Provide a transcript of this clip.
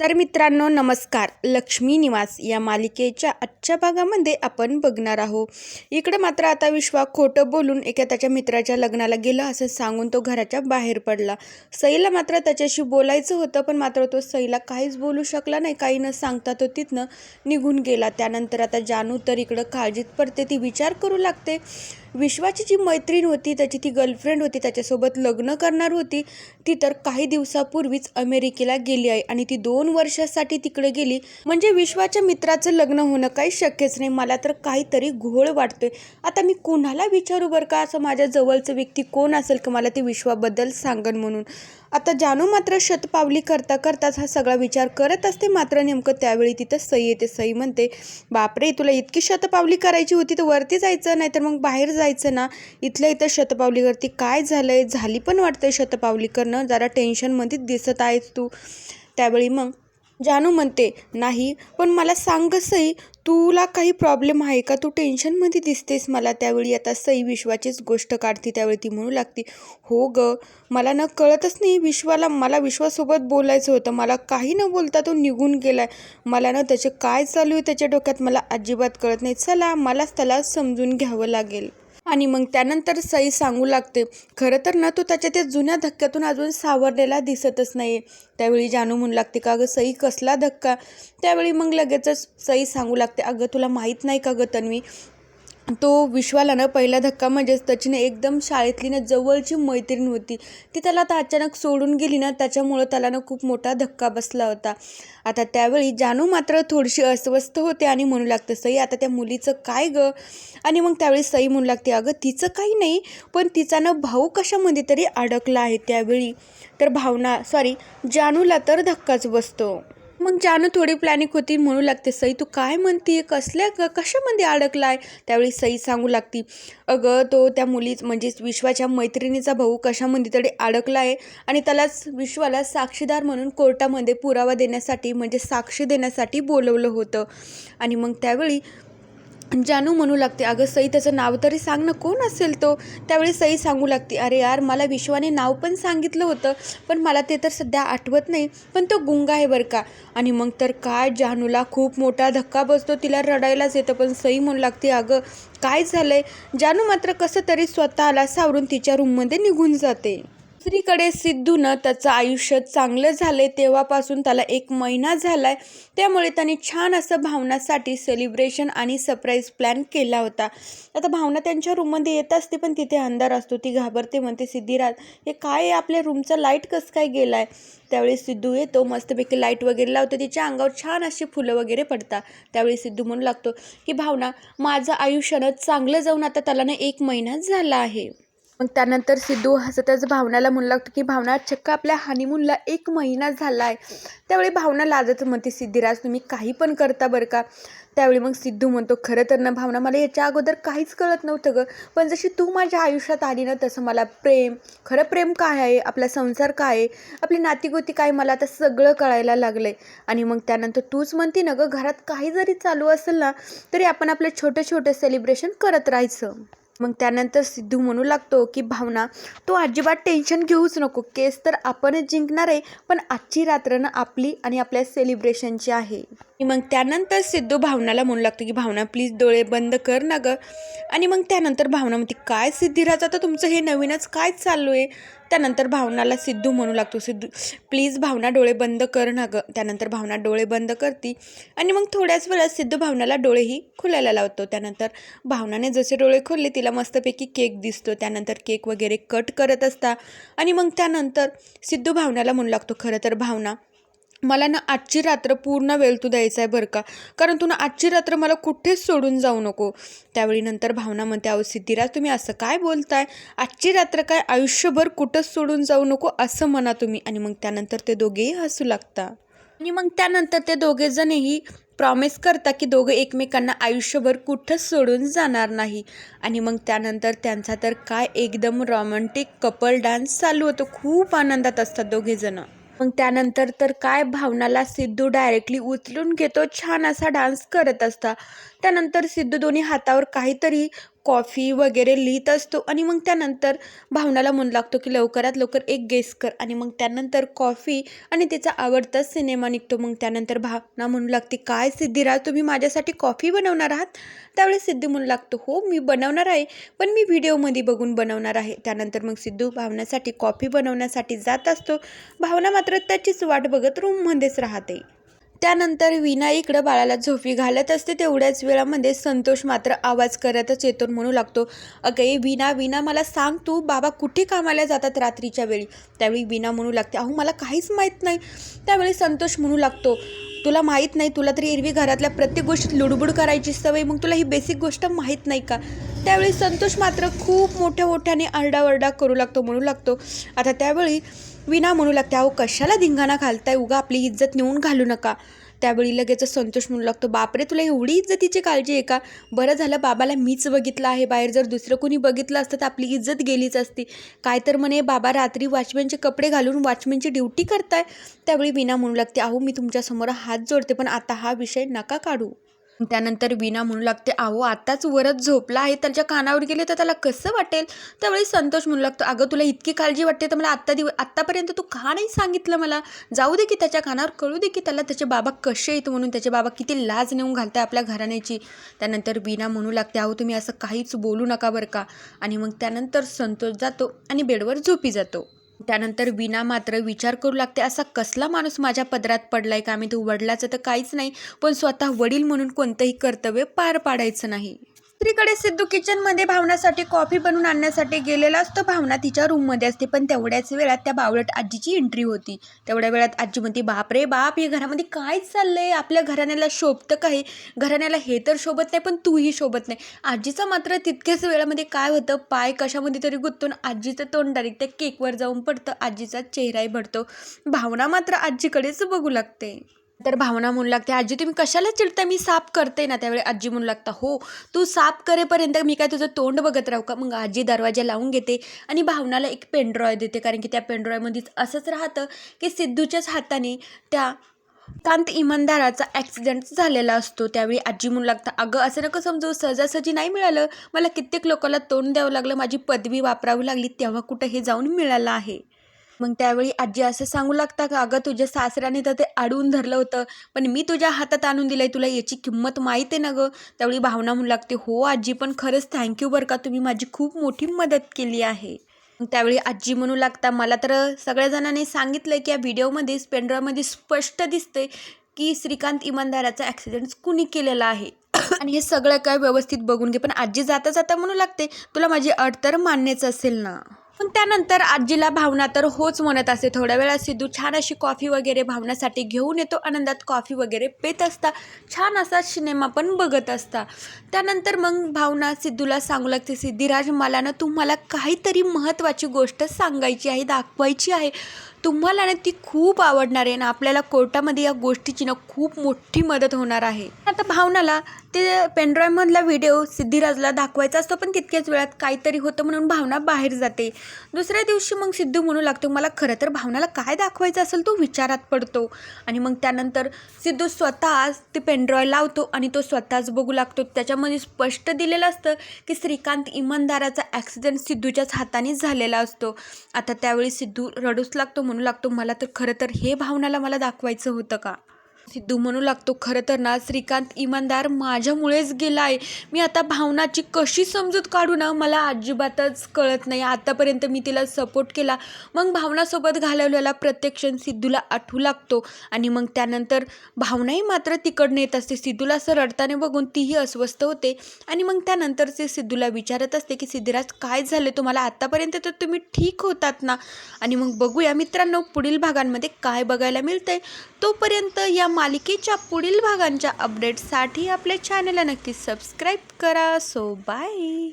तर मित्रांनो नमस्कार. लक्ष्मी निवास या मालिकेच्या आजच्या भागामध्ये आपण बघणार आहोत. इकडं मात्र आता विश्वा खोटं बोलून एका त्याच्या मित्राच्या लग्नाला गेला असं सांगून तो घराच्या बाहेर पडला. सईला मात्र त्याच्याशी बोलायचं होतं पण मात्र तो सईला काहीच बोलू शकला नाही. काही न सांगता तो तिथनं निघून गेला. त्यानंतर आता जानू तर इकडं काळजीत पडते ती विचार करू लागते. विश्वाची जी मैत्रीण होती त्याची ती गर्लफ्रेंड होती त्याच्यासोबत लग्न करणार होती ती तर काही दिवसापूर्वीच अमेरिकेला गेली आहे आणि ती दोन वर्षासाठी तिकडे गेली. म्हणजे विश्वाच्या मित्राचं लग्न होणं काही शक्यच नाही. मला तर काहीतरी घोळ वाटतोय. आता मी कुणाला विचारू बरं का? असं माझ्या जवळचं व्यक्ती कोण असेल का मला ते विश्वाबद्दल सांगन म्हणून? आता जानू मात्र शतपावली करता करताच हा सगळा विचार करत असते. मात्र नेमकं त्यावेळी तिथं सई येते. सई म्हणते बापरे तुला इतकी शतपावली करायची होती तर वरती जायचं नाहीतर मग बाहेर जा जायचं ना इथल्या इथं शतपावलीवरती काय झालं आहे झाली पण वाटतं शतपावली करणं जरा टेन्शनमध्ये दिसत आहेस तू. त्यावेळी मग जानू म्हणते नाही पण मला सांग सई तुला काही प्रॉब्लेम आहे का? तू टेन्शनमध्ये दिसतेस मला त्यावेळी आता सई विश्वाचीच गोष्ट काढते त्यावेळी ती म्हणू लागते हो ग मला न कळतच नाही विश्वाला मला विश्वासोबत बोलायचं होतं मला काही न बोलता तो निघून गेलाय. मला ना त्याचे काय चालू आहे त्याच्या डोक्यात मला अजिबात कळत नाही. चला मलाच त्याला समजून घ्यावं लागेल. आणि मग त्यानंतर सई सांगू लागते खरं तर ना तो त्याच्या त्या जुन्या धक्क्यातून अजून सावरलेला दिसतच नाही त्यावेळी जानू म्हणू लागते का अगं सई कसला धक्का? त्यावेळी मग लगेचच सई सांगू लागते अगं तुला माहीत नाही का गं तन्वी तो विश्वाला ना पहिला धक्का म्हणजेच त्याची ना एकदम शाळेतली ना जवळची मैत्रीण होती. ती त्याला आता अचानक सोडून गेली ना त्याच्यामुळं त्याला ना खूप मोठा धक्का बसला होता. आता त्यावेळी जानू मात्र थोडीशी अस्वस्थ होते आणि म्हणू लागतं सई आता त्या मुलीचं काय गं? आणि मग त्यावेळी सई म्हणू लागते अगं तिचं काही नाही पण तिचा ना भाऊ कशामध्ये तरी अडकला आहे त्यावेळी. तर भावना सॉरी जानूला तर धक्काच बसतो. मग जानू थोडी प्लॅनिक होती म्हणू लागते. सई तू काय म्हणते कसल्या ग कशामध्ये अडकलाय? त्यावेळी सई सांगू लागती अगं तो त्या मुलीच म्हणजेच विश्वाच्या मैत्रिणीचा भाऊ कशामध्ये तरी अडकला आहे आणि त्यालाच विश्वाला साक्षीदार म्हणून कोर्टामध्ये पुरावा देण्यासाठी म्हणजे साक्षी देण्यासाठी बोलवलं होतं. आणि मग त्यावेळी म्हणजे जानू म्हणू लागते अगं सई त्याचं नाव तरी सांग ना कोण असेल तो? त्यावेळी सई सांगू लागते अरे यार मला विश्वाने नाव पण सांगितलं होतं पण मला ते तर सध्या आठवत नाही पण तो गुंगा आहे बरं का? आणि मग तर काय जानूला खूप मोठा धक्का बसतो तिला रडायलाच येतं पण सई म्हणू लागते अगं काय झालं आहे जानू मात्र कसं तरी स्वतःला सावरून तिच्या रूममध्ये निघून जाते. दुसरीकडे सिद्धूनं त्याचं आयुष्य चांगलं झालंय तेव्हापासून त्याला एक महिना झालाय. त्यामुळे त्याने छान असं भावनासाठी सेलिब्रेशन आणि सरप्राईज प्लॅन केला होता. आता भावना त्यांच्या रूममध्ये येत असते पण तिथे अंधार असतो. ती घाबरते म्हणते सिद्धिराज हे काय आहे? आपल्या रूमचा लाइट कसं काय गेला आहे त्यावेळी सिद्धू येतो मस्तपैकी लाइट वगैरे लावतो. तिच्या अंगावर छान अशी फुलं वगैरे पडतात. त्यावेळी सिद्धू म्हणू लागतो की भावना माझं आयुष्यानं चांगलं जाऊन आता त्याला ना एक महिना झाला आहे. मग त्यानंतर सिद्धू हसतच भावनाला म्हणू लागतो की भावना चक्क आपल्या हनीमूनला एक महिना झाला आहे. त्यावेळी भावना लाजत म्हणते सिद्धिराज तुम्ही काही पण करता बरं का? त्यावेळी मग सिद्धू म्हणतो खरं तर ना भावना मला याच्या अगोदर काहीच कळत नव्हतं गं. पण जशी तू माझ्या आयुष्यात आली ना तसं मला प्रेम खरं प्रेम काय आहे? आपला संसार काय आहे? आपली नातीगोती काय मला आता सगळं कळायला लागलं आहे आणि मग त्यानंतर तूच म्हणते ना गं घरात काही जरी चालू असेल ना तरी आपण आपलं छोटं छोटं सेलिब्रेशन करत राहायचं. मग त्यानंतर सिद्धू म्हणू लागतो की भावना तू अजिबात टेन्शन घेऊच नको. केस तर आपणच जिंकणार आहे पण आजची रात्र ना आपली आणि आपल्या सेलिब्रेशनची आहे. मग त्यानंतर सिद्धू भावनाला म्हणू लागतो की भावना प्लीज डोळे बंद कर ना गं. आणि मग त्यानंतर भावना म्हणते काय सिद्धिराज आता तुमचं हे नवीनच काय चालू आहे त्यानंतर भावनाला सिद्धू म्हणू लागतो सिद्धू प्लीज भावना डोळे बंद कर ना गं. त्यानंतर भावना डोळे बंद करती आणि मग थोड्याच वेळात सिद्धू भावनाला डोळेही खुलायला लावतो. त्यानंतर भावनाने जसे डोळे खोलले तिला मस्तपैकी केक दिसतो त्यानंतर केक वगैरे कट करत असता आणि मग त्यानंतर सिद्धू भावनाला म्हणू लागतो खरं तर भावना मला ना आजची रात्र पूर्ण वेळ तू द्यायचा आहे बरं का? कारण तू ना आजची रात्र मला कुठेच सोडून जाऊ नको. त्यावेळी नंतर भावना म्हणते अहो सिद्धिराज तुम्ही असं काय बोलताय? आजची रात्र काय आयुष्यभर कुठंच सोडून जाऊ नको असं म्हणा तुम्ही. आणि मग त्यानंतर ते दोघेही हसू लागतात आणि मग त्यानंतर ते दोघेजणही प्रॉमिस करता की दोघं एकमेकांना आयुष्यभर कुठंच सोडून जाणार नाही. आणि मग त्यानंतर त्यांचा तर काय एकदम रॉमॅन्टिक कपल डान्स चालू होतो. खूप आनंदात असतात दोघेजणं मग त्यानंतर तर काय भावनाला सिद्धू डायरेक्टली उचलून घेतो. छान असा डान्स करत असता. त्यानंतर सिद्धू दोन्ही हातावर काहीतरी कॉफी वगैरे लिहित असतो आणि मग त्यानंतर भावनाला म्हणू लागतो की लवकरात लवकर एक गेस कर. आणि मग त्यानंतर कॉफी आणि तिचा आवडता सिनेमा निघतो. मग त्यानंतर भावना म्हणू लागते काय सिद्धिराज तुम्ही माझ्यासाठी कॉफी बनवणार आहात? त्यावेळी सिद्धू म्हणू लागतो हो मी बनवणार आहे पण मी व्हिडिओमध्ये बघून बनवणार आहे. त्यानंतर मग सिद्धू भावनासाठी कॉफी बनवण्यासाठी जात असतो. भावना मात्र त्याचीच वाट बघत रूममध्येच राहते. त्यानंतर विना इकडं बाळाला झोपी घालत असते. तेवढ्याच वेळामध्ये म्हणजे संतोष मात्र आवाज करतच येतो म्हणू लागतो. अगं विना विना मला सांग तू बाबा कुठे कामाला जातात रात्रीच्या वेळी? त्यावेळी विना म्हणू लागते अहो मला काहीच माहीत नाही. त्यावेळी संतोष म्हणू लागतो तुला माहीत नाही तुला तरी एरवी घरातल्या प्रत्येक गोष्टीत लुडबुड करायची सवय मग तुला ही बेसिक गोष्ट माहीत नाही का? त्यावेळी संतोष मात्र खूप मोठ्या मोठ्याने आरडाओरडा करू लागतो म्हणू लागतो. आता त्यावेळी विना म्हणू लागते अहो कशाला धिंगाणा घालताय? उगा आपली इज्जत नेऊन घालू नका. त्यावेळी लगेच संतोष म्हणू लागतो बापरे तुला एवढी इज्जतीची काळजी आहे का? बरं झालं बाबाला मीच बघितलं आहे बाहेर. जर दुसरं कोणी बघितलं असतं तर आपली इज्जत गेलीच असती. काय तर म्हणे बाबा रात्री वॉचमॅनचे कपडे घालून वॉचमॅनची ड्युटी करताय? त्यावेळी विना म्हणू लागते अहो मी तुमच्यासमोर हात जोडते पण आता हा विषय नका काढू. त्यानंतर विना म्हणू लागते अहो आत्ताच वरच झोपला आहे त्याच्या कानावर गेले तर त्याला कसं वाटेल? त्यावेळी संतोष म्हणू लागतो अगं तुला इतकी काळजी वाटते तर मला आत्ता दिव आत्तापर्यंत तू का नाही सांगितलं मला? जाऊ दे की त्याच्या कानावर कळू दे की त्याला त्याचे बाबा कसे आहेत म्हणून त्याचे बाबा किती लाज नेऊन घालताय आपल्या घराण्याची. त्यानंतर विना म्हणू लागते अहो तुम्ही असं काहीच बोलू नका बरं का? आणि मग त्यानंतर संतोष जातो आणि बेडवर झोपी जातो. त्यानंतर विना मात्र विचार करू लागते असा कसला माणूस माझ्या पदरात पडलाय का? मी तो वडिलाचं तर काहीच नाही पण स्वतः वडील म्हणून कोणतंही कर्तव्य पार पाडायचं नाही. स्त्रीकडे सिद्धू किचनमध्ये भावनासाठी कॉफी बनवून आणण्यासाठी गेलेला असतो. भावना तिच्या रूममध्ये असते पण तेवढ्याच वेळात त्या बावळट आजीची एंट्री होती. तेवढ्या वेळात आजी म्हणते बाप रे बाप या घरामध्ये काय चाललंय? आपल्या घराण्याला शोभतं काही घराण्याला हे तर शोभत नाही पण तूही शोभत नाही. आजीचं मात्र तितक्याच वेळामध्ये काय होतं पाय कशामध्ये तरी गुंतून आजीचं तोंड डायरेक्ट त्या केकवर जाऊन पडतं आजीचा चेहराही भरतो भावना मात्र आजीकडेच बघू लागते. तर भावना म्हणू लागते आजी तुम्ही कशाला चिडता मी साफ करते ना. त्यावेळी आजी म्हणू लागता हो तू साफ करेपर्यंत मी काय तुझं तोंड बघत राहू का? मग आजी दरवाजा लावून घेते आणि भावनाला एक पेनड्रॉय देते कारण की त्या पेनड्रॉयमध्येच असंच राहतं की सिद्धूच्याच हाताने त्या कांत इमानदाराचा ॲक्सिडेंट झालेला असतो. त्यावेळी आजी म्हणू लागता अगं असं नका समजू सहजासहजी नाही मिळालं. मला कित्येक लोकांना तोंड द्यावं लागलं माझी पदवी वापरावी लागली तेव्हा कुठं हे जाऊन मिळालं आहे? मग त्यावेळी आजी असं सांगू लागता का अगं तुझ्या सासऱ्याने तर ते अडवून धरलं होतं पण मी तुझ्या हातात आणून दिलंय तुला याची किंमत माहीत आहे ना गं? त्यावेळी भावना म्हणू लागते हो आजी पण खरंच थँक्यू बरं का तुम्ही माझी खूप मोठी मदत केली आहे. मग त्यावेळी आजी म्हणू लागता मला तर सगळ्या जणांनी सांगितलं की या व्हिडिओमध्ये पेनड्रॉयमध्ये स्पष्ट दिसते की श्रीकांत इमानदाराचा ॲक्सिडेंट कुणी केलेला आहे. आणि हे सगळं काय व्यवस्थित बघून घे पण आजी जाता जाता म्हणू लागते तुला माझी अडतर तर मान्यच असेल ना? पण त्यानंतर आजीला भावना तर होच म्हणत असे थोड्या वेळा सिद्धू छान अशी कॉफी वगैरे भावनासाठी घेऊन येतो. आनंदात कॉफी वगैरे पेत असता. छान असा सिनेमा पण बघत असता. त्यानंतर मग भावना सिद्धूला सांगू लागते सिद्धिराज मला ना तुम्हाला काहीतरी महत्त्वाची गोष्ट सांगायची आहे दाखवायची आहे. तुम्हाला ना ती खूप आवडणार आहे ना आपल्याला कोर्टामध्ये या गोष्टीची ना खूप मोठी मदत होणार आहे. आता भावनाला ते पेनड्रॉईमधला व्हिडिओ सिद्धिराजला दाखवायचा असतो पण तितक्याच वेळात काहीतरी होतं म्हणून भावना बाहेर जाते. दुसऱ्या दिवशी मग सिद्धू म्हणू लागतो मला खरं तर भावनाला काय दाखवायचं असेल तो विचारात पडतो. आणि मग त्यानंतर सिद्धू स्वतः ते पेनड्रॉय लावतो आणि तो स्वतःच बघू लागतो. त्याच्यामध्ये स्पष्ट दिलेलं असतं की श्रीकांत इमानदाराचा ॲक्सिडेंट सिद्धूच्याच हाताने झालेला असतो. आता त्यावेळी सिद्धू रडूच लागतो म्हणू लागतो मला तर खरं तर हे भावनाला मला दाखवायचं होतं का? सिद्धू म्हणू लागतो खरं तर ना श्रीकांत इमानदार माझ्यामुळेच गेला आहे मी आता भावनाची कशी समजूत काढू ना मला अजिबातच कळत नाही. आतापर्यंत मी तिला सपोर्ट केला. मग भावनासोबत घालवलेला प्रत्येक क्षण सिद्धूला आठवू लागतो. आणि मग त्यानंतर भावनाही मात्र तिकडनं येत असते. सिद्धूला असं रडताना बघून तीही अस्वस्थ होते. आणि मग त्यानंतर ते सिद्धूला विचारत असते की सिद्धिराज काय झाले? तुम्हाला आत्तापर्यंत तर तुम्ही ठीक होतात ना? आणि मग बघूया मित्रांनो पुढील भागांमध्ये काय बघायला मिळतंय. तोपर्यंत या मालिकेच्या पुढील भागांच्या अपडेटसाठी आपल्या चॅनलला नक्की सबस्क्राईब करा. So bye